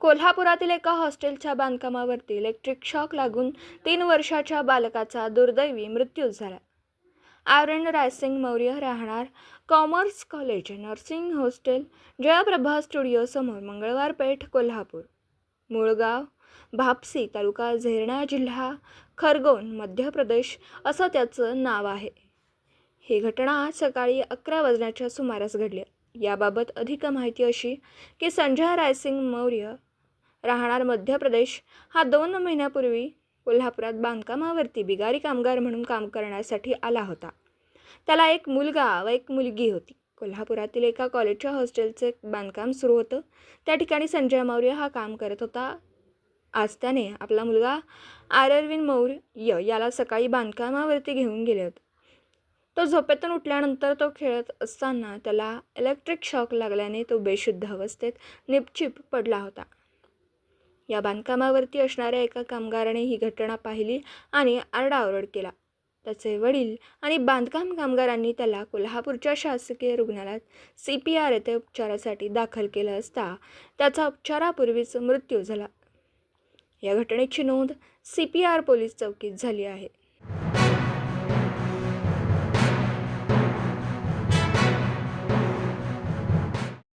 कोल्हापुरातील एका हॉस्टेलच्या बांधकामावरती electric shock लागून तीन वर्षाच्या बालकाचा दुर्दैवी मृत्यू झाला. आरण रायसिंग मौर्य राहणार commerce college nursing hostel Jayaprabha स्टुडिओसमोर Mangalwar Peth Kolhapur. मूळगाव भापसी तालुका झेरणा जिल्हा खरगोन मध्य प्रदेश असं त्याचं नाव आहे. ही घटना आज सकाळी अकरा वाजण्याच्या सुमारास घडली. याबाबत अधिक माहिती अशी की संजय रायसिंग मौर्य राहणार मध्य प्रदेश. हा दोन महिन्यापूर्वी कोल्हापुरात बांधकामावरती बिगारी कामगार म्हणून काम करण्यासाठी आला होता. त्याला एक मुलगा व एक मुलगी होती. कोल्हापुरातील एका कॉलेजच्या हॉस्टेलचे बांधकाम सुरू होतं. त्या ठिकाणी संजय मौर्य हा काम करत होता. आज त्याने आपला मुलगा आर. अरविंद मौर्य याला सकाळी बांधकामावरती घेऊन गेले होते. तो झोपेतून उठल्यानंतर तो खेळत असताना त्याला इलेक्ट्रिक शॉक लागल्याने तो बेशुद्ध अवस्थेत निपचिप पडला होता. या बांधकामावरती असणाऱ्या एका कामगाराने ही घटना पाहिली आणि आरडाओरड केला. त्याचे वडील आणि बांधकाम कामगारांनी त्याला कोल्हापूरच्या शासकीय रुग्णालयात सी पी आर येथे उपचारासाठी दाखल केलं असता त्याचा उपचारापूर्वीच मृत्यू झाला. या घटनेची नोंद सी पी आर पोलीस चौकीत झाली आहे.